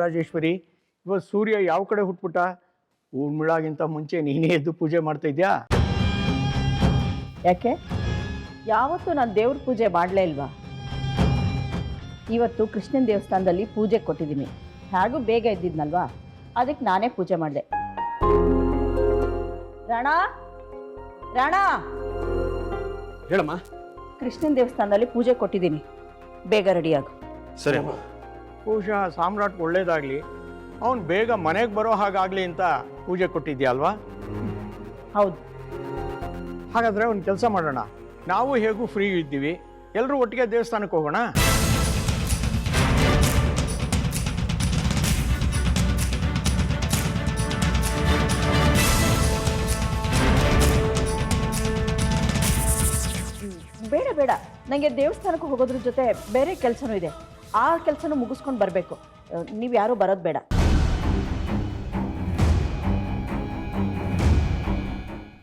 ಏನು ರಾಜೇಶ್ವರಿ ಇವತ್ತು ಸೂರ್ಯ ಯಾವ ಕಡೆ ಹುಟ್ಬಿಟ್ಟ? ಊರ್ಮಿಳಾಗಿಂತ ಮುಂಚೆ ನೀನೇ ಎದ್ದು ಪೂಜೆ ಮಾಡ್ತಾ ಇದ್ಯಾ? ಯಾಕೆ? ಯಾವತ್ತೂ ನಾನು ದೇವ್ರ ಪೂಜೆ ಮಾಡಲೇ ಇಲ್ವಾ? ಇವತ್ತು ಕೃಷ್ಣನ ದೇವಸ್ಥಾನದಲ್ಲಿ ಪೂಜೆ ಕೊಟ್ಟಿದ್ದೀನಿ. ಹೇಗೂ ಬೇಗ ಇದ್ದಿದ್ನಲ್ವಾ ಅದಕ್ಕೆ ನಾನೇ ಪೂಜೆ ಮಾಡಿದೆ. ರಾಣ? ರಾಣ? ಹೇಳಮ್ಮ. ಕೃಷ್ಣನ ದೇವಸ್ಥಾನದಲ್ಲಿ ಪೂಜೆ ಕೊಟ್ಟಿದ್ದೀನಿ. ಬೇಗ ರೆಡಿಯಾಗು ಸರಿ ಅಮ್ಮ. ಬಹುಶಃ ಸಾಮ್ರಾಟ್ ಒಳ್ಳೇದಾಗಲಿ ಅವನು ಬೇಗ ಮನೆಗೆ ಬರೋ ಹಾಗಾಗಲಿ ಅಂತ ಪೂಜೆ ಕೊಟ್ಟಿದ್ಯಾ ಅಲ್ವಾ? ಹೌದು. ಹಾಗಾದರೆ ಒಂದು ಕೆಲಸ ಮಾಡೋಣ. ನಾವು ಹೇಗೂ ಫ್ರೀ ಇದ್ದೀವಿ. ಎಲ್ಲರೂ ಒಟ್ಟಿಗೆ ದೇವಸ್ಥಾನಕ್ಕೆ ಹೋಗೋಣ? ಬೇಡ ಬೇಡ. ನನಗೆ ದೇವಸ್ಥಾನಕ್ಕೆ ಹೋಗೋದ್ರ ಜೊತೆ ಬೇರೆ ಕೆಲಸನೂ ಇದೆ. ಆ ಕೆಲಸನೂ ಮುಗಿಸ್ಕೊಂಡು ಬರಬೇಕು. ನೀವು ಯಾರೂ ಬರೋದು ಬೇಡ.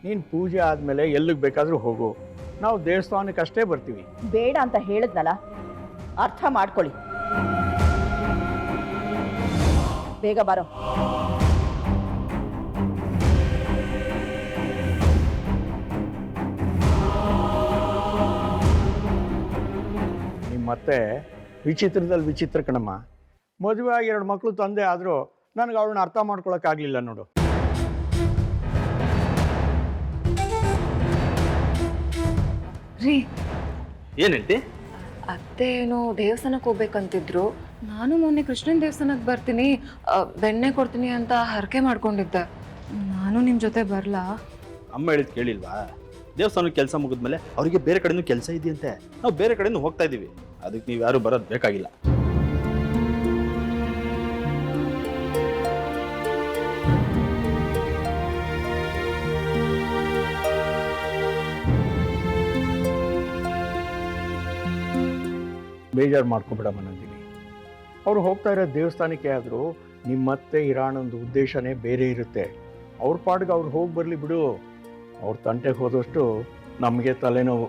ನೀನು ಪೂಜೆ ಆದಮೇಲೆ ಎಲ್ಲಿಗೆ ಬೇಕಾದರೂ ಹೋಗು. ನಾವು ದೇವಸ್ಥಾನಕ್ಕೆ ಅಷ್ಟೇ ಬರ್ತೀವಿ. ಬೇಡ ಅಂತ ಹೇಳಿದ್ನಲ್ಲ? ಅರ್ಥ ಮಾಡ್ಕೊಳ್ಳಿ. ಬೇಗ ಬರೋ. ನಿಮ್ಮ ಮತ್ತೆ ವಿಚಿತ್ರದಲ್ಲಿ ವಿಚಿತ್ರ ಕಣಮ್ಮ. ಮದುವೆ ಆಗಿ ಎರಡು ಮಕ್ಕಳು ತಂದೆ ಆದರೂ ನನಗೆ ಅವಳನ್ನ ಅರ್ಥ ಮಾಡ್ಕೊಳಕ್ಕಾಗಲಿಲ್ಲ ನೋಡು. ರೀ. ಏನಂತೆ ಹೇಳ್ತಿ ಅತ್ತೆ ಏನೋ ದೇವಸ್ಥಾನಕ್ಕೆ ಹೋಗ್ಬೇಕಂತಿದ್ರು. ನಾನು ಮೊನ್ನೆ ಕೃಷ್ಣನ ದೇವಸ್ಥಾನಕ್ಕೆ ಬರ್ತೀನಿ. ಆ, ಬೆಣ್ಣೆ ಕೊಡ್ತೀನಿ ಅಂತ ಹರಕೆ ಮಾಡ್ಕೊಂಡಿದ್ದೆ. ನಾನು ನಿಮ್ಮ ಜೊತೆ ಬರಲಾ? ಅಮ್ಮ ಹೇಳಿದ್ ಕೇಳಿಲ್ವಾ? ದೇವಸ್ಥಾನಕ್ಕೆ ಕೆಲಸ ಮುಗಿದ್ಮೇಲೆ ಅವರಿಗೆ ಬೇರೆ ಕಡೆನೂ ಕೆಲಸ ಇದೆಯಂತೆ. ನಾವು ಬೇರೆ ಕಡೆನೂ ಹೋಗ್ತಾ ಇದ್ದೀವಿ. ಅದಕ್ಕೆ ನೀವು ಯಾರು ಬರೋದು ಬೇಕಾಗಿಲ್ಲ. ಬೇಜಾರು ಮಾಡ್ಕೊಬಿಡಮ್ಮ ನಂದಿನಿ. ಅವ್ರು ಹೋಗ್ತಾ ಇರೋ ದೇವಸ್ಥಾನಕ್ಕೆ ಆದರೂ ನಿಮ್ಮತ್ತೆ ಇರಾಣೊಂದು ಉದ್ದೇಶನೇ ಬೇರೆ ಇರುತ್ತೆ. ಅವ್ರ ಪಾಡ್ಗೆ ಅವ್ರು ಹೋಗಿ ಬರಲಿ ಬಿಡು. ಅವ್ರ ತಂಟೆಗೆ ಹೋದಷ್ಟು ನಮಗೆ ತಲೆನೋವು.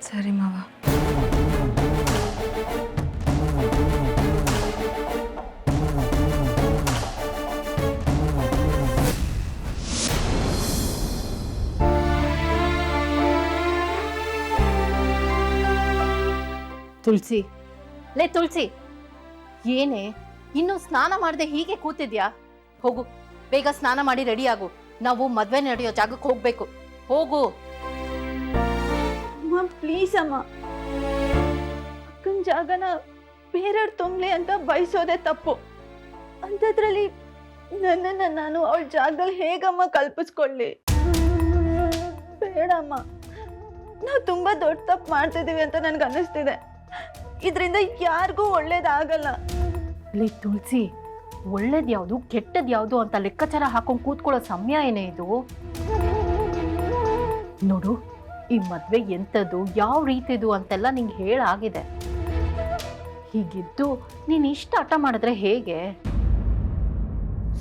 ಸರಿ ಮಾವ. ತುಳಸಿ. ಲೇ ತುಳಸಿ. ಏನೇ? ಇನ್ನು ಸ್ನಾನ ಮಾಡದೆ ಹೀಗೆ ಕೂತಿದ್ಯಾ? ಹೋಗು ಬೇಗ ಸ್ನಾನ ಮಾಡಿ ರೆಡಿ ಆಗು. ನಾವು ಮದ್ವೆ ನಡೆಯೋ ಜಾಗಕ್ಕೆ ಹೋಗ್ಬೇಕು. ಹೋಗು. ಅಮ್ಮ ಪ್ಲೀಸ್ ಅಮ್ಮ. ಅಕ್ಕನ ಜಾಗನ ಬೇರೆಯವ್ರು ತುಂಬಲಿ ಅಂತ ಬಯಸೋದೆ ತಪ್ಪು. ಅಂಥದ್ರಲ್ಲಿ ನನ್ನನ್ನು ನಾನು ಅವಳ ಜಾಗದಲ್ಲಿ ಹೇಗಮ್ಮ ಕಲ್ಪಿಸ್ಕೊಳ್ಳಿ? ಬೇಡಮ್ಮ. ನಾವು ತುಂಬ ದೊಡ್ಡ ತಪ್ಪು ಮಾಡ್ತಿದ್ದೀವಿ ಅಂತ ನನಗೆ ಅನ್ನಿಸ್ತಿದೆ ಇದರಿಂದ ಯಾರಿಗೂ ಒಳ್ಳೇದಾಗಲ್ಲ. ತುಳಸಿ ಒಳ್ಳೇದ್ ಯಾವುದು ಕೆಟ್ಟದ್ದು ಯಾವುದು ಅಂತ ಲೆಕ್ಕಾಚಾರ ಹಾಕೊಂಡು ಕೂತ್ಕೊಳ್ಳೋ ಸಮಯ ಏನೇ ಇದು? ನೋಡು, ಈ ಮದ್ವೆ ಎಂಥದ್ದು, ಯಾವ ರೀತಿದು ಅಂತೆಲ್ಲ ನಿಂಗೆ ಹೇಳಾಗಿದೆ. ಹೀಗಿದ್ದು ನೀನ್ ಇಷ್ಟ ಹಠ ಮಾಡಿದ್ರೆ ಹೇಗೆ?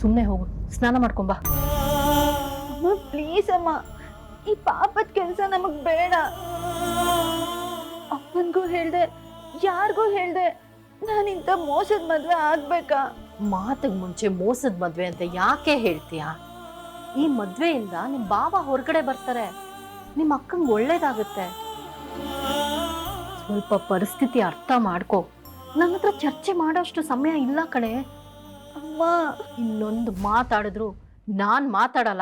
ಸುಮ್ಮನೆ ಹೋಗು, ಸ್ನಾನ ಮಾಡ್ಕೊಂಬ ಅಮ್ಮ ಪ್ಲೀಸ್ ಅಮ್ಮ. ಈ ಪಾಪದ ಕೆಲಸ ನಮಗ್ ಬೇಡ. ಅಪ್ಪನಿಗೂ ಹೇಳ್ದೆ, ಯಾರಿಗೂ ಹೇಳ್ದೆ ನಾನಿಂಥ ಮೋಸದ ಮದ್ವೆ ಆಗ್ಬೇಕಾ? ಮಾತಿಗೆ ಮುಂಚೆ ಮೋಸದ ಮದ್ವೆ ಅಂತ ಯಾಕೆ ಹೇಳ್ತೀಯ? ಈ ಮದುವೆಯಿಂದ ನಿಮ್ಮ ಬಾಬಾ ಹೊರಗಡೆ ಬರ್ತಾರೆ. ನಿಮ್ಮ ಅಕ್ಕಂಗೆ ಒಳ್ಳೇದಾಗುತ್ತೆ. ಸ್ವಲ್ಪ ಪರಿಸ್ಥಿತಿ ಅರ್ಥ ಮಾಡ್ಕೋ. ನನ್ನ ಹತ್ರ ಚರ್ಚೆ ಮಾಡೋಷ್ಟು ಸಮಯ ಇಲ್ಲ ಕಣೆ. ಅಮ್ಮ, ಇನ್ನೊಂದು ಮಾತಾಡಿದ್ರು. ನಾನು ಮಾತಾಡಲ್ಲ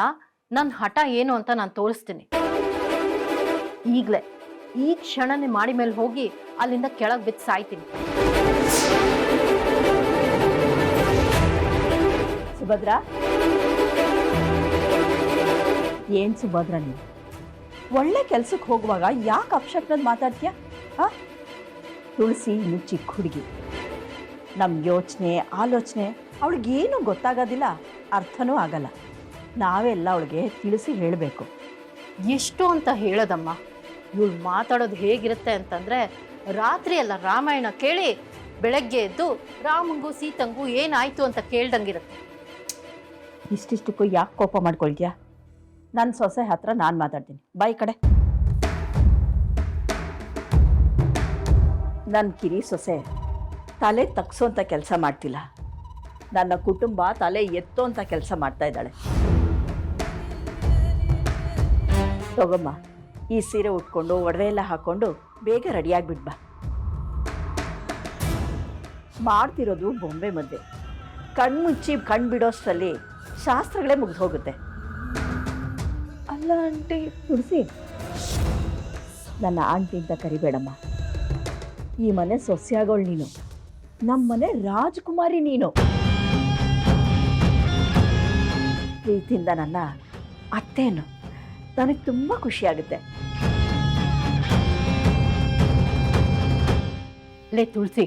ನನ್ನ ಹಠ ಏನು ಅಂತ ನಾನು ತೋರಿಸ್ತೀನಿ. ಈಗಲೇ, ಈ ಕ್ಷಣನೇ ಮಾಡಿ ಮೇಲೆ ಹೋಗಿ ಅಲ್ಲಿಂದ ಕೆಳಗೆ ಬಿದ್ದು ಸಾಯ್ತೀನಿ. ಸುಭದ್ರ? ಏನ್ ಸುಭದ್ರ ನೀವು ಒಳ್ಳೆ ಕೆಲ್ಸಕ್ಕೆ ಹೋಗುವಾಗ ಯಾಕೆ ಅಪಶಕ್ನದ್ ಮಾತಾಡ್ತೀಯ? ಆ ತುಳಸಿ ಇನ್ನು ಚಿಕ್ಕ ಹುಡುಗಿ. ನಮ್ಮ ಯೋಚನೆ, ಆಲೋಚನೆ ಅವಳಿಗೇನು ಗೊತ್ತಾಗೋದಿಲ್ಲ, ಅರ್ಥನೂ ಆಗಲ್ಲ. ನಾವೆಲ್ಲ ಅವಳಿಗೆ ತಿಳಿಸಿ ಹೇಳಬೇಕು. ಎಷ್ಟು ಅಂತ ಹೇಳೋದಮ್ಮ. ಇವಳು ಮಾತಾಡೋದು ಹೇಗಿರುತ್ತೆ ಅಂತಂದರೆ, ರಾತ್ರಿ ಎಲ್ಲ ರಾಮಾಯಣ ಕೇಳಿ ಬೆಳಗ್ಗೆ ಎದ್ದು, ರಾಮಂಗು, ಸೀತಂಗೂ ಏನಾಯಿತು ಅಂತ ಕೇಳ್ದಂಗಿರುತ್ತೆ. ಇಷ್ಟಿಷ್ಟಕ್ಕೂ ಯಾಕೆ ಕೋಪ ಮಾಡ್ಕೊಳ್ತೀಯಾ? ನನ್ನ ಸೊಸೆ ಹತ್ರ ನಾನು ಮಾತಾಡ್ತೀನಿ. ಬಾಯಿ ಕಡೆ. ನನ್ನ ಕಿರಿ ಸೊಸೆ, ತಲೆ ತಗ್ಸೋಂಥ ಕೆಲಸ ಮಾಡ್ತಿಲ್ಲ. ನನ್ನ ಕುಟುಂಬ ತಲೆ ಎತ್ತೋ ಅಂತ ಕೆಲಸ ಮಾಡ್ತಾ ಇದ್ದಾಳೆ. ತಗೊಮ್ಮ, ಈ ಸೀರೆ ಉಟ್ಕೊಂಡು, ಒಡವೆ ಎಲ್ಲ ಹಾಕೊಂಡು ಬೇಗ ರೆಡಿಯಾಗ್ಬಿಟ್ ಬಾ. ಮಾಡ್ತಿರೋದು ಬೊಂಬೆ ಮದ್ದೆ ಕಣ್ಮುಚ್ಚಿ ಕಣ್ ಬಿಡೋಷ್ಟರಲ್ಲಿ ಶಾಸ್ತ್ರಗಳೇ ಮುಗ್ದು ಹೋಗುತ್ತೆ. ಅಲ್ಲ ಆಂಟಿ ತುಳಸಿ ನನ್ನ ಆಂಟಿ ಅಂತ ಕರಿಬೇಡಮ್ಮ. ಈ ಮನೆ ಸೊಸೆಯಾಗೋಳು ನೀನು. ನಮ್ಮ ಮನೆ ರಾಜಕುಮಾರಿ ನೀನು. ಪ್ರೀತಿಯಿಂದ ನನ್ನ ಅತ್ತೇನು. ನನಗೆ ತುಂಬ ಖುಷಿಯಾಗುತ್ತೆ. ಲೇ ತುಳಸಿ.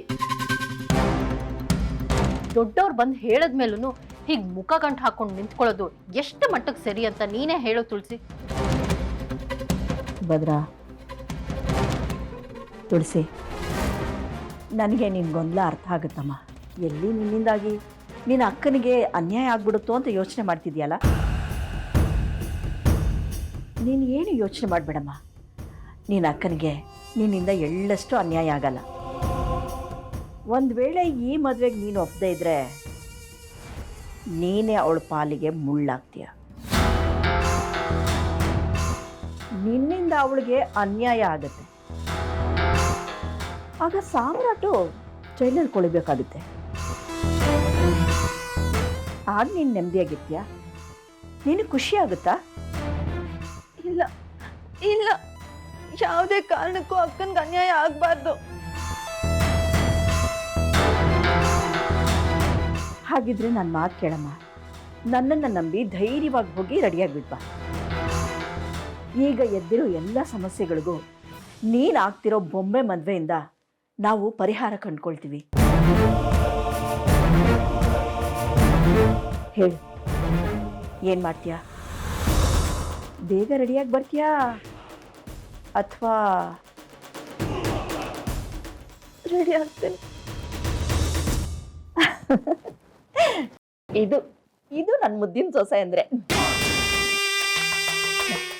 ದೊಡ್ಡವ್ರು ಬಂದು ಹೇಳದ್ಮೇಲೂ ಹೀಗೆ ಮುಖ ಗಂಟು ಹಾಕೊಂಡು ನಿಂತ್ಕೊಳ್ಳೋದು ಎಷ್ಟು ಮಟ್ಟಕ್ಕೆ ಸರಿ ಅಂತ ನೀನೇ ಹೇಳು ತುಳಸಿ. ಭದ್ರಾ, ತುಳಸಿ, ನನಗೆ ನಿನ್ನ ಗೊಂದಲ ಅರ್ಥ ಆಗುತ್ತಮ್ಮ. ಎಲ್ಲಿ ನಿನ್ನಿಂದಾಗಿ ನಿನ್ನ ಅಕ್ಕನಿಗೆ ಅನ್ಯಾಯ ಆಗ್ಬಿಡುತ್ತೋ ಅಂತ ಯೋಚನೆ ಮಾಡ್ತಿದ್ಯಲ್ಲ? ನೀನು ಏನು ಯೋಚನೆ ಮಾಡಬೇಡಮ್ಮ? ನಿನ್ನ ಅಕ್ಕನಿಗೆ ನಿನ್ನಿಂದ ಎಳ್ಳಷ್ಟು ಅನ್ಯಾಯ ಆಗಲ್ಲ. ಒಂದು ವೇಳೆ ಈ ಮದುವೆಗೆ ನೀನು ಒಪ್ಪದೇ ಇದ್ರೆ ನೀನೇ ಅವಳ ಪಾಲಿಗೆ ಮುಳ್ಳಾಗ್ತೀಯ. ನಿನ್ನಿಂದ ಅವಳಿಗೆ ಅನ್ಯಾಯ ಆಗುತ್ತೆ. ಆಗ ಸಾಮ್ರಾಟು ಜೈಲಲ್ಲಿ ಕೊಳಿಬೇಕಾಗುತ್ತೆ. ಆಗ ನೀನು ನೆಮ್ಮದಿಯಾಗಿತ್ಯ ನೀನು ಖುಷಿ ಆಗುತ್ತಾ? ಇಲ್ಲ ಇಲ್ಲ. ಯಾವುದೇ ಕಾರಣಕ್ಕೂ ಅಕ್ಕನಿಗೆ ಅನ್ಯಾಯ ಆಗಬಾರ್ದು. ಹಾಗಿದ್ರೆ ನಾನು ಮಾತು ಕೇಳಮ್ಮ. ನನ್ನನ್ನು ನಂಬಿ ಧೈರ್ಯವಾಗಿ ಹೋಗಿ ರೆಡಿಯಾಗಿಬಿಡ್ಬಾ ಈಗ ಎದ್ದಿರೋ ಎಲ್ಲ ಸಮಸ್ಯೆಗಳಿಗೂ ನೀನು ಆಗ್ತಿರೋ ಬೊಂಬೆ ಮದುವೆಯಿಂದ ನಾವು ಪರಿಹಾರ ಕಂಡ್ಕೊಳ್ತೀವಿ. ಹೇಳು ಏನು ಮಾಡ್ತೀಯಾ? ಬೇಗ ರೆಡಿಯಾಗಿ ಬರ್ತೀಯಾ? ಅಥವಾ ರೆಡಿ ಆಗ್ತೇನೆ. ಇದು ಇದು ನನ್ನ ಮುದ್ದಿನ ಸೊಸೆ ಅಂದ್ರೆ.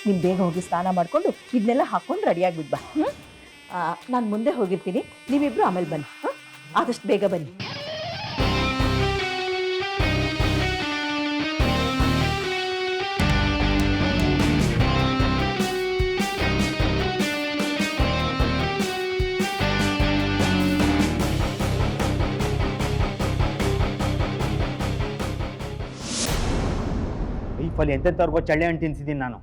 ನೀನು ಬೇಗ ಹೋಗಿ ಸ್ನಾನ ಮಾಡ್ಕೊಂಡು ಇದನ್ನೆಲ್ಲ ಹಾಕೊಂಡು ರೆಡಿಯಾಗಿ ಬಾ. ನಾನು ಮುಂದೆ ಹೋಗಿರ್ತೀನಿ. ನೀವಿಬ್ರು ಆಮೇಲೆ ಬನ್ನಿ. ಆದಷ್ಟು ಬೇಗ ಬನ್ನಿ. ಲೈಫಲ್ಲಿ ಎಂತೆಂಥವ್ರಿಗೋ ಚಳ್ಳೆ ಹಣ್ಣು ತಿನ್ಸಿದ್ದೀನಿ ನಾನು.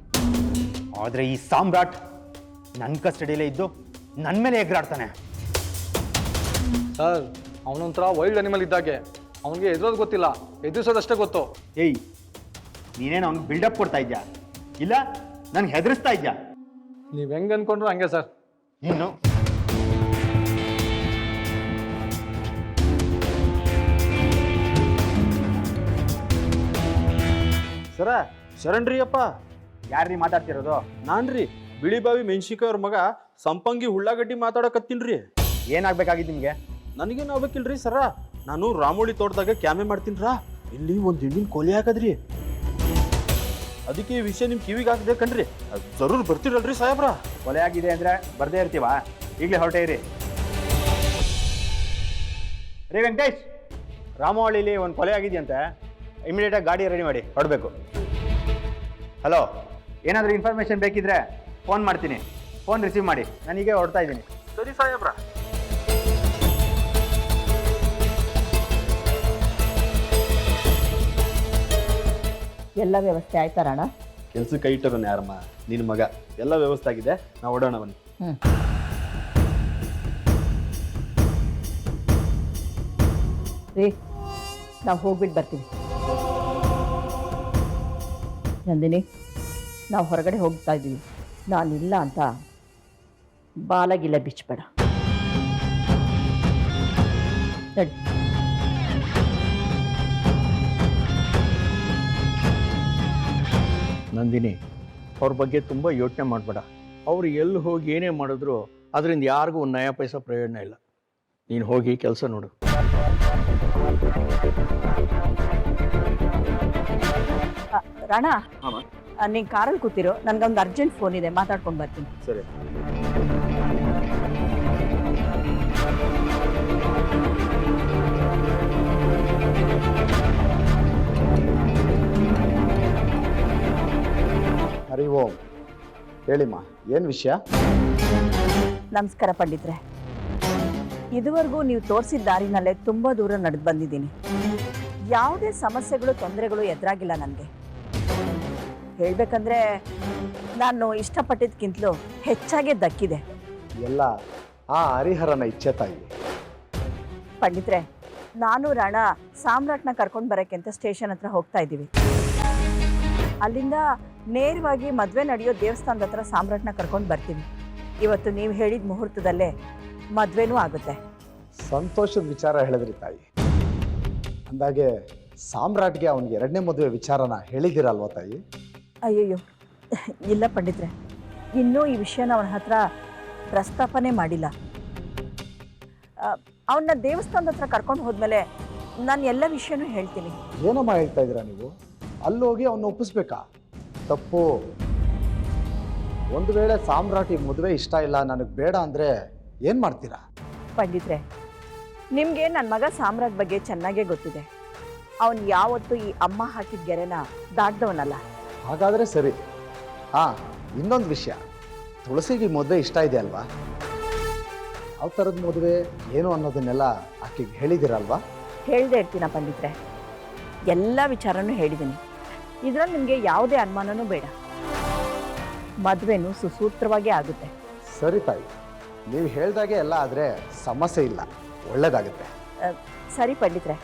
ಆದರೆ ಈ ಸಾಮ್ರಾಟ್ ನನ್ನ ಕಸ್ಟಡಿಯಲ್ಲೇ ಇದ್ದು ನನ್ನ ಮೇಲೆ ಎಗ್ರಾಡ್ತಾನೆ. ಸರ್ ಅವನೊಂಥರ ವೈಲ್ಡ್ ಅನಿಮಲ್ ಇದ್ದಾಗೆ. ಅವನಿಗೆ ಎದುರೋದು ಗೊತ್ತಿಲ್ಲ ಎದುರಿಸೋದಷ್ಟೇ ಗೊತ್ತು. ಏಯ್ ನೀನೇನು ಅವ್ನಿಗೆ ಬಿಲ್ಡಪ್ ಕೊಡ್ತಾ ಇದ್ಯಾ? ಇಲ್ಲ ನನಗೆ ಹೆದರಿಸ್ತಾ ಇದ್ಯಾ? ನೀವು ಹೆಂಗೆ ಅಂದ್ಕೊಂಡ್ರು ಹಂಗೆ ಸರ್. ಇನ್ನು ಸರ ಶರಣ್ರಿ ಅಪ್ಪ ಯಾರ್ರೀ ಮಾತಾಡ್ತಿರೋದು? ನಾನ್ರಿ ಬಿಳಿ ಬಾವಿ ಮೆಣಸಿಕಾಯಿ ಅವ್ರ ಮಗ ಸಂಪಂಗಿ ಉಳ್ಳಾಗಡ್ಡಿ ಮಾತಾಡಕತ್ತೀನ್ರಿ ಏನಾಗ್ಬೇಕಾಗಿದ್ ನಿಮಗೆ? ನನಗೇನು ಆಗ್ಬೇಕಿಲ್ರಿ ಸರ ನಾನು ರಾಮೋಳಿ ತೋಟದಾಗ ಕ್ಯಾಮೆ ಮಾಡ್ತೀನ್ರಾ ಇಲ್ಲಿ ಒಂದು ಹೆಣ್ಣಿನ ಕೊಲೆ ಹಾಕದ್ರಿ ಅದಕ್ಕೆ ಈ ವಿಷಯ ನಿಮ್ ಕಿವಿಗೆ ಹಾಕದೆ ಕಣ್ರಿ. ಜರೂರ್ ಬರ್ತಿರಲ್ರಿ ಸಾಹೇಬ್ರ. ಕೊಲೆ ಆಗಿದೆ ಅಂದ್ರೆ ಬರ್ದೇ ಇರ್ತೀವ? ಈಗಲೇ ಹೊರಟೇ ಇರಿ. ರೀ ವೆಂಕಟೇಶ್ ರಾಮವಳ್ಳಿಲಿ ಒಂದು ಕೊಲೆ ಆಗಿದೆಯಂತೆ. ಇಮಿಡಿಯೇಟಾಗಿ ಗಾಡಿ ರೆಡಿ ಮಾಡಿ ಹೊರಡಬೇಕು ಹಲೋ ಏನಾದರೂ ಇನ್ಫಾರ್ಮೇಷನ್ ಬೇಕಿದ್ರೆ ಫೋನ್ ಮಾಡ್ತೀನಿ. ಫೋನ್ ರಿಸೀವ್ ಮಾಡಿ. ನಾನೀಗ ಹೊಡ್ತಾ ಇದ್ದೀನಿ. ಸರಿ ಸಾಹೇಬ್ರ. ಎಲ್ಲ ವ್ಯವಸ್ಥೆ ಆಯ್ತಾ ರಾಣ? ಕೆಲಸ ಕೈ ಇಟ್ಟರು ಯಾರಮ್ಮ? ನಿನ್ನ ಮಗ. ಎಲ್ಲ ವ್ಯವಸ್ಥೆ ಆಗಿದೆ. ನಾವು ಓಡೋಣ ಬನ್ನಿ. ರೀ ನಾವು ಹೋಗ್ಬಿಟ್ಟು ಬರ್ತೀವಿ. ನಂದಿನಿ, ನಾವು ಹೊರಗಡೆ ಹೋಗ್ತಾ ಇದ್ದೀವಿ. ನಾನಿಲ್ಲ ಅಂತ ಬಾಲಗಿಲ್ಲ ಬಿಚ್ಚಬೇಡ. ನಡಿ. ನಂದಿನಿ, ಅವ್ರ ಬಗ್ಗೆ ತುಂಬ ಯೋಚನೆ ಮಾಡಬೇಡ. ಅವ್ರು ಎಲ್ಲಿ ಹೋಗಿ ಏನೇ ಮಾಡಿದ್ರು ಅದರಿಂದ ಯಾರಿಗೂ ಒಂದು ನಯ ಪೈಸಾ ಪ್ರಯೋಜನ ಇಲ್ಲ. ನೀನು ಹೋಗಿ ಕೆಲಸ ನೋಡು. ರಾಣ ನೀನ್ ಕಾರಲ್ಲಿ ಕೂತಿರೋ. ನನ್ಗೊಂದು ಅರ್ಜೆಂಟ್ ಫೋನ್ ಇದೆ ಮಾತಾಡ್ಕೊಂಡು ಬರ್ತೀನಿ. ಸರಿ. ಹರಿ ಓಂ. ಹೇಳಿಮ್ಮ ಏನು ವಿಷಯ? ನಮಸ್ಕಾರ ಪಂಡಿತ್ರೆ. ಇದುವರೆಗೂ ನೀವು ತೋರಿಸಿದ ದಾರಿನಲ್ಲೇ ತುಂಬಾ ದೂರ ನಡೆದು ಬಂದಿದ್ದೀನಿ. ಯಾವುದೇ ಸಮಸ್ಯೆಗಳು ತೊಂದರೆಗಳು ಎದುರಾಗಿಲ್ಲ ನನಗೆ. ಹೇಳಬೇಕಂದ್ರೆ ನಾನು ಇಷ್ಟಪಟ್ಟಿದ್ದಕ್ಕಿಂತಲೂ ಹೆಚ್ಚಾಗಿ ದಕ್ಕಿದೆ. ಎಲ್ಲ ಆ ಹರಿಹರನ ಇಚ್ಛೆ ತಾಯಿ. ಪಂಡಿತ್ರೆ ನಾನು ರಾಣ ಸಾಮ್ರಾಟ್ನ ಕರ್ಕೊಂಡು ಬರೋಕ್ಕೆ ಅಂತ ಸ್ಟೇಷನ್ ಹತ್ರ ಹೋಗ್ತಾ ಇದ್ದೀವಿ. ಅಲ್ಲಿಂದ ನೇರವಾಗಿ ಮದುವೆ ನಡೆಯೋ ದೇವಸ್ಥಾನದ ಹತ್ರ ಸಾಮ್ರಾಟ್ನ ಕರ್ಕೊಂಡು ಬರ್ತೀವಿ ಇವತ್ತು ನೀವು ಹೇಳಿದ ಮುಹೂರ್ತದಲ್ಲೇ ಮದುವೆನೂ ಆಗುತ್ತೆ. ಸಂತೋಷದ ವಿಚಾರ ಹೇಳಿದ್ರಿ ತಾಯಿ. ಅಂದಾಗೆ ಸಾಮ್ರಾಟ್ಗೆ ಅವನಿಗೆ ಎರಡನೇ ಮದುವೆ ವಿಚಾರನ ಹೇಳಿದ್ದೀರಲ್ವ ತಾಯಿ? ಅಯ್ಯಯ್ಯೋ. ಇಲ್ಲ ಪಂಡಿತ್ರೆ ಇನ್ನೂ ಈ ವಿಷಯನ ಅವನ ಹತ್ರ ಪ್ರಸ್ತಾಪನೆ ಮಾಡಿಲ್ಲ. ಅವನ್ನ ದೇವಸ್ಥಾನದ ಹತ್ರ ಕರ್ಕೊಂಡು ಹೋದ್ಮೇಲೆ ನಾನು ಎಲ್ಲ ವಿಷಯನೂ ಹೇಳ್ತೀನಿ. ಏನಮ್ಮ ಹೇಳ್ತಾ ಇದ್ದೀರಾ ನೀವು? ಅಲ್ಲೋಗಿ ಅವನ್ನ ಒಪ್ಪಿಸ್ಬೇಕಾ? ತಪ್ಪು. ಒಂದು ವೇಳೆ ಸಾಮ್ರಾಟಿ ಮದುವೆ ಇಷ್ಟ ಇಲ್ಲ ನನಗೆ ಬೇಡ ಅಂದರೆ ಏನು ಮಾಡ್ತೀರಾ? ಪಂಡಿತ್ರೆ ನಿಮಗೆ ನನ್ನ ಮಗ ಸಾಮ್ರಾಟ್ ಬಗ್ಗೆ ಚೆನ್ನಾಗೇ ಗೊತ್ತಿದೆ. ಅವನು ಯಾವತ್ತೂ ಈ ಅಮ್ಮ ಹಾಕಿದ ಗೆರೆನ ದಾಟ್ದವನಲ್ಲ. ಹಾಗಾದರೆ ಸರಿ. ಹಾಂ ಇನ್ನೊಂದು ವಿಷಯ. ತುಳಸಿಗೆ ಮದುವೆ ಇಷ್ಟ ಇದೆ ಅಲ್ವಾ? ಯಾವ ಥರದ ಮದುವೆ ಏನು ಅನ್ನೋದನ್ನೆಲ್ಲ ಆಕೆಗೆ ಹೇಳಿದಿರಲ್ವಾ? ಹೇಳ್ದೆ ಇರ್ತೀನ ಪಂಡಿತ್ರೆ? ಎಲ್ಲ ವಿಚಾರನೂ ಹೇಳಿದ್ದೀನಿ ಇದರಲ್ಲಿ ನಿಮಗೆ ಯಾವುದೇ ಅನುಮಾನನೂ ಬೇಡ. ಮದುವೆನೂ ಸುಸೂತ್ರವಾಗೇ ಆಗುತ್ತೆ. ಸರಿ ತಾಯಿ. ನೀವು ಹೇಳ್ದಾಗೆ ಎಲ್ಲ ಆದರೆ ಸಮಸ್ಯೆ ಇಲ್ಲ. ಒಳ್ಳೇದಾಗುತ್ತೆ. ಸರಿ ಪಂಡಿತ್ರೆ.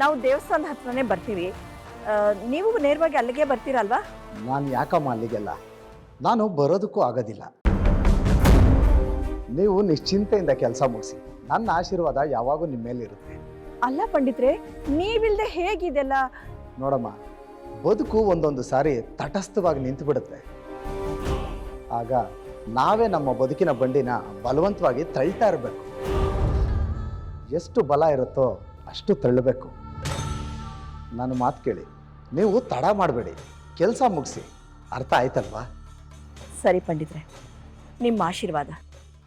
ನಾವು ದೇವಸ್ಥಾನದ ಹತ್ರನೇ ಬರ್ತೀವಿ. ನೀವು ನೇರವಾಗಿ ಅಲ್ಲಿಗೆ ಬರ್ತೀರಲ್ವಾ? ನಾನು ಯಾಕಮ್ಮ ಅಲ್ಲಿಗೆಲ್ಲ? ನಾನು ಬರೋದಕ್ಕೂ ಆಗೋದಿಲ್ಲ. ನೀವು ನಿಶ್ಚಿಂತೆಯಿಂದ ಕೆಲಸ ಮುಗಿಸಿ. ನನ್ನ ಆಶೀರ್ವಾದ ಯಾವಾಗೂ ನಿಮ್ಮ ಮೇಲೆ ಇರುತ್ತೆ. ಅಲ್ಲ ಪಂಡಿತ್ರೆ ನೀವಿಲ್ದೆ ಹೇಗಿದೆಲ್ಲ? ನೋಡಮ್ಮ ಬದುಕು ಒಂದೊಂದು ಸಾರಿ ತಟಸ್ಥವಾಗಿ ನಿಂತು ಬಿಡುತ್ತೆ ಆಗ ನಾವೇ ನಮ್ಮ ಬದುಕಿನ ಬಂಡಿನ ಬಲವಂತವಾಗಿ ತಳ್ತಾ ಇರಬೇಕು. ಎಷ್ಟು ಬಲ ಇರುತ್ತೋ ಅಷ್ಟು ತಳ್ಳಬೇಕು. ನನ್ನ ಮಾತು ಕೇಳಿ. ನೀವು ತಡ ಮಾಡಬೇಡಿ. ಕೆಲಸ ಮುಗಿಸಿ. ಅರ್ಥ ಆಯ್ತಲ್ವಾ? ಸರಿ ಪಂಡಿತ್ರೆ. ನಿಮ್ಮ ಆಶೀರ್ವಾದ.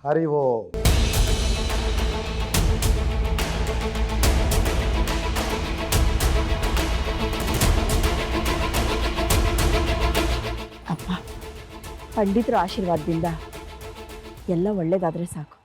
ಹರಿ ಓ. ಅಪ್ಪ ಪಂಡಿತರ ಆಶೀರ್ವಾದದಿಂದ ಎಲ್ಲ ಒಳ್ಳೇದಾದರೆ ಸಾಕು.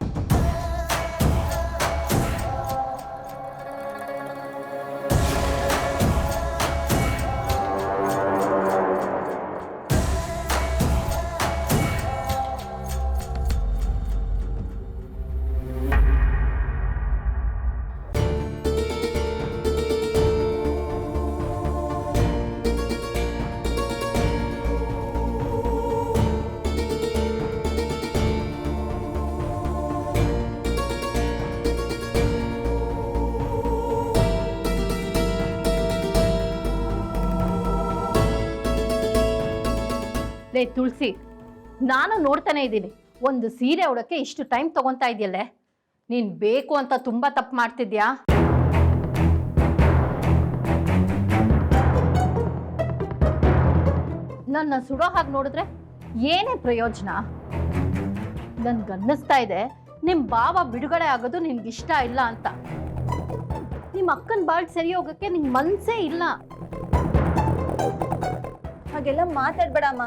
ಲೇ ತುಳಸಿ, ನಾನು ನೋಡ್ತಾನೆ ಇದ್ದೀನಿ. ಒಂದು ಸೀರೆ ಉಡೋಕ್ಕೆ ಇಷ್ಟು ಟೈಮ್ ತಗೊಂತಾ ಇದೆಯಲ್ಲೇ? ನೀನ್ ಬೇಕು ಅಂತ ತುಂಬಾ ತಪ್ಪು ಮಾಡ್ತಿದ್ಯಾ? ನನ್ನ ಸುಡೋ ಹಾಗೆ ನೋಡಿದ್ರೆ ಏನೇ ಪ್ರಯೋಜನ? ನನ್ಗನ್ನಿಸ್ತಾ ಇದೆ ನಿಮ್ಮ ಬಾವ ಬಿಡುಗಡೆ ಆಗೋದು ನಿನ್ಗಿಷ್ಟ ಇಲ್ಲ ಅಂತ. ನಿಮ್ಮ ಅಕ್ಕನ ಬಾಳ್ ಸರಿ ಹೋಗಕ್ಕೆ ನಿನ್ ಮನ್ಸೇ ಇಲ್ಲ. ಹಾಗೆಲ್ಲ ಮಾತಾಡ್ಬೇಡಮ್ಮ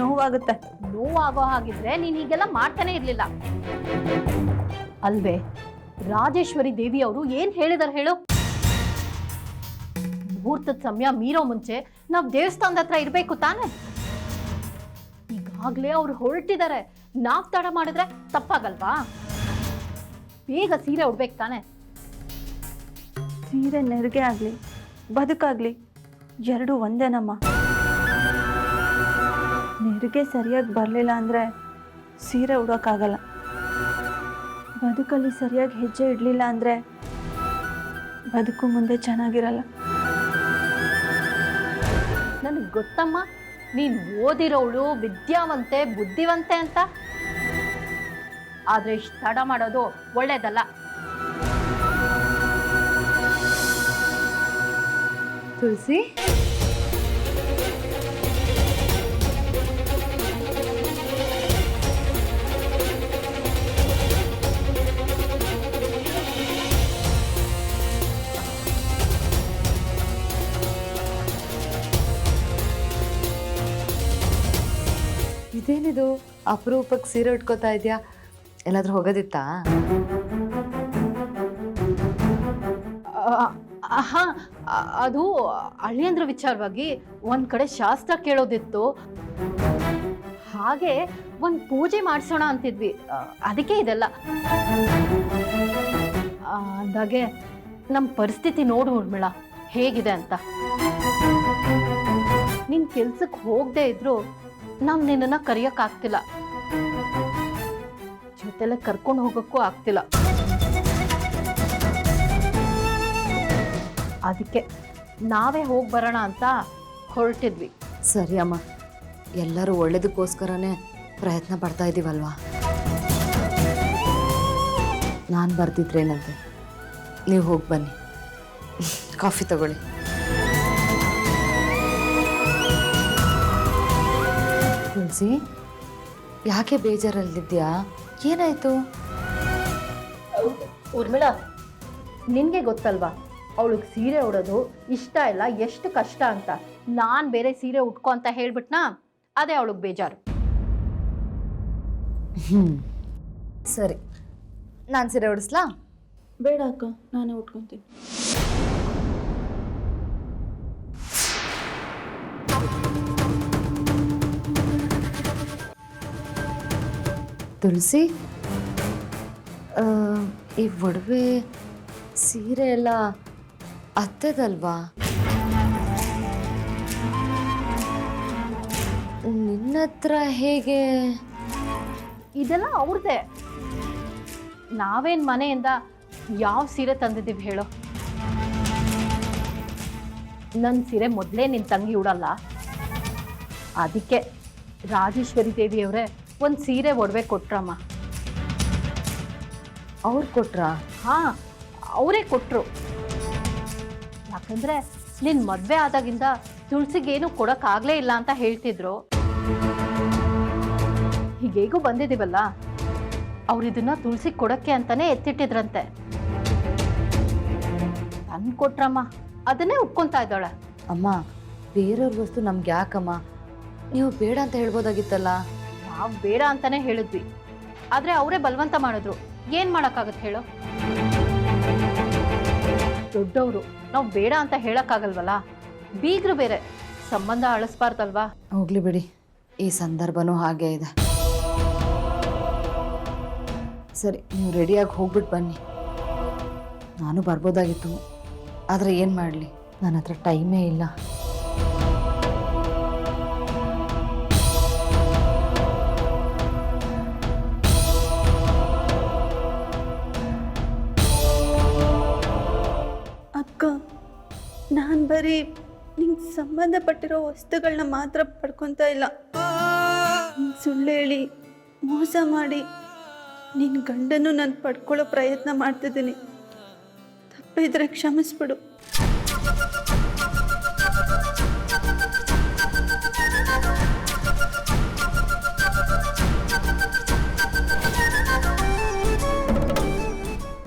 ನೋವಾಗುತ್ತೆ. ನೋವಾಗೋ ಹಾಗಿದ್ರೆ ನೀನ್ ಹೀಗೆಲ್ಲ ಮಾಡ್ತಾನೆ ಇರ್ಲಿಲ್ಲ. ಅಲ್ವೇ? ರಾಜೇಶ್ವರಿ ದೇವಿ ಅವರು ಏನ್ ಹೇಳಿದಾರೆ ಹೇಳು? ಮುಹೂರ್ತದ ಸಮಯ ಮೀರೋ ಮುಂಚೆ ನಾವ್ ದೇವಸ್ಥಾನದ ಹತ್ರ ಇರ್ಬೇಕು ತಾನೆ? ಈಗಾಗ್ಲೇ ಅವ್ರು ಹೊರಟಿದ್ದಾರೆ ನಾವ್ ತಡ ಮಾಡಿದ್ರೆ ತಪ್ಪಾಗಲ್ವಾ? ಬೇಗ ಸೀರೆ ಉಡ್ಬೇಕು ತಾನೆ? ಸೀರೆ ನೆರಿಗೆ ಆಗ್ಲಿ ಬದುಕಾಗ್ಲಿ ಎರಡೂ ಒಂದೇನಮ್ಮ ನೆರಿಗೆ ಸರಿಯಾಗಿ ಬರಲಿಲ್ಲ ಅಂದರೆ ಸೀರೆ ಉಡೋಕ್ಕಾಗಲ್ಲ. ಬದುಕಲ್ಲಿ ಸರಿಯಾಗಿ ಹೆಜ್ಜೆ ಇಡಲಿಲ್ಲ ಅಂದರೆ ಬದುಕು ಮುಂದೆ ಚೆನ್ನಾಗಿರಲ್ಲ. ನನಗೆ ಗೊತ್ತಮ್ಮ ನೀನು ಓದಿರೋಳು ವಿದ್ಯಾವಂತೆ ಬುದ್ಧಿವಂತೆ ಅಂತ. ಆದರೆ ಇಷ್ಟು ತಡ ಮಾಡೋದು ಒಳ್ಳೇದಲ್ಲ. ತುಳಸಿ? ಇದೇನಿದು ಅಪರೂಪಕ್ಕೆ ಸೀರೆ ಉಟ್ಕೋತಾ ಇದೆಯಾ? ಎಲ್ಲಾದರೂ ಹೋಗೋದಿತ್ತಾ? ಹಾಂ, ಅದು ಅಳಿಯಂದ್ರ ವಿಚಾರವಾಗಿ ಒಂದು ಕಡೆ ಶಾಸ್ತ್ರ ಕೇಳೋದಿತ್ತು. ಹಾಗೆ ಒಂದು ಪೂಜೆ ಮಾಡಿಸೋಣ ಅಂತಿದ್ವಿ. ಅದಕ್ಕೆ ಇದೆಲ್ಲ. ಅಂದಾಗೆ ನಮ್ಮ ಪರಿಸ್ಥಿತಿ ನೋಡು ಉರ್ಮಿಳ ಹೇಗಿದೆ ಅಂತ. ನಿನ್ನ ಕೆಲ್ಸಕ್ಕೆ ಹೋಗದೆ ಇದ್ರು ನಾವು ನಿನ್ನನ್ನು ಆಗ್ತಿಲ್ಲ. ಜೊತೆಲೆ ಕರ್ಕೊಂಡು ಹೋಗೋಕ್ಕೂ ಆಗ್ತಿಲ್ಲ. ಅದಕ್ಕೆ ನಾವೇ ಹೋಗಿ ಬರೋಣ ಅಂತ ಹೊರಟಿದ್ವಿ. ಸರಿ ಅಮ್ಮ. ಎಲ್ಲರೂ ಒಳ್ಳೇದಕ್ಕೋಸ್ಕರನೇ ಪ್ರಯತ್ನ ಪಡ್ತಾ ಇದ್ದೀವಲ್ವಾ ನಾನು ಬರ್ತಿದ್ರೇನಂತೆ ನೀವು ಹೋಗಿ ಬನ್ನಿ. ಕಾಫಿ ತಗೊಳ್ಳಿ. ತುಳಸಿ ಯಾಕೆ ಬೇಜಾರಲ್ಲಿದ್ಯಾ ಏನಾಯ್ತು? ಊರ್ಮಿಳ ನಿನಗೆ ಗೊತ್ತಲ್ವಾ? ಅವಳಿಗೆ ಸೀರೆ ಉಡೋದು ಇಷ್ಟ ಇಲ್ಲ ಎಷ್ಟು ಕಷ್ಟ ಅಂತ. ನಾನು ಬೇರೆ ಸೀರೆ ಉಟ್ಕೊ ಅಂತ ಹೇಳ್ಬಿಟ್ನಾ? ಅದೇ ಅವಳಿಗೆ ಬೇಜಾರು. ಹ್ಞೂ ಸರಿ. ನಾನು ಸೀರೆ ಉಡಿಸ್ಲಾ? ಬೇಡ ಅಕ್ಕ ನಾನೇ ಉಟ್ಕೊತೀನಿ. ತುಳಸಿ ಈ ಒಡವೆ, ಸೀರೆ ಎಲ್ಲ ಅತ್ತೆದಲ್ವಾ ನಿನ್ನ ಹತ್ರ ಹೇಗೆ? ಇದೆಲ್ಲ ಅವ್ರದ್ದೇ ನಾವೇನ್ ಮನೆಯಿಂದ ಯಾವ ಸೀರೆ ತಂದಿದ್ದೀವಿ ಹೇಳೋ. ನನ್ನ ಸೀರೆ ಮೊದಲೇ ನಿನ್ನ ತಂಗಿ ಉಡಲ್ಲ. ಅದಕ್ಕೆ ರಾಜೇಶ್ವರಿ ದೇವಿಯವರೇ ಒಂದು ಸೀರೆ ಒಡವೆ ಕೊಟ್ರಮ್ಮ. ಅವ್ರು ಕೊಟ್ರ? ಹಾಂ ಅವರೇ ಕೊಟ್ಟರು ಯಾಕಂದ್ರೆ ನಿನ್ನ ಮದುವೆ ಆದಾಗಿಂದ ತುಳಸಿಗೇನು ಕೊಡೋಕ್ಕಾಗಲೇ ಇಲ್ಲ ಅಂತ ಹೇಳ್ತಿದ್ರು. ಹೀಗೇಗೂ ಬಂದಿದ್ದೀವಲ್ಲ ಅವ್ರು ಇದನ್ನ ತುಳಸಿ ಕೊಡೋಕ್ಕೆ ಅಂತಾನೆ ಎತ್ತಿಟ್ಟಿದ್ರಂತೆ. ತಂದು ಕೊಟ್ರಮ್ಮ ಅದನ್ನೇ ಉಟ್ಕೊಂತಾ ಇದ್ದಾಳೆ. ಅಮ್ಮ ಬೇರೆಯವ್ರ ವಸ್ತು ನಮ್ಗೆ ಯಾಕಮ್ಮ ನೀವು ಬೇಡ ಅಂತ ಹೇಳ್ಬೋದಾಗಿತ್ತಲ್ಲ? ನಾವು ಬೇಡ ಅಂತಾನೆ ಹೇಳಿದ್ವಿ. ಆದ್ರೆ ಅವರೇ ಬಲವಂತ ಮಾಡಿದ್ರು. ಏನ್ ಮಾಡಕ್ಕಾಗತ್ತೆ ಹೇಳು? ದೊಡ್ಡವರು, ನಾವು ಬೇಡ ಅಂತ ಹೇಳಕ್ಕಾಗಲ್ವಲ್ಲ? ಬೀಗ್ರು ಬೇರೆ. ಸಂಬಂಧ ಅಳಿಸ್ಬಾರ್ದಲ್ವಾ ಹೋಗ್ಲಿ ಬಿಡಿ. ಈ ಸಂದರ್ಭನೂ ಹಾಗೆ ಇದೆ. ಸರಿ, ನೀವು ರೆಡಿಯಾಗಿ ಹೋಗ್ಬಿಟ್ಟು ಬನ್ನಿ. ನಾನು ಬರ್ಬೋದಾಗಿತ್ತು. ಆದರೆ ಏನು ಮಾಡಲಿ? ನನ್ನ ಹತ್ರ ಟೈಮೇ ಇಲ್ಲ. ಬರೀ ನಿಂಗೆ ಸಂಬಂಧಪಟ್ಟಿರೋ ವಸ್ತುಗಳನ್ನ ಮಾತ್ರ ಪಡ್ಕೊತಾ ಇಲ್ಲ. ಸುಳ್ಳು ಹೇಳಿ, ಮೋಸ ಮಾಡಿ ನಿನ್ನ ಗಂಡನ್ನು ನಾನು ಪಡ್ಕೊಳ್ಳೋ ಪ್ರಯತ್ನ ಮಾಡ್ತಿದ್ದೀನಿ. ತಪ್ಪಿದ್ರೆ ಕ್ಷಮಿಸ್ಬಿಡು.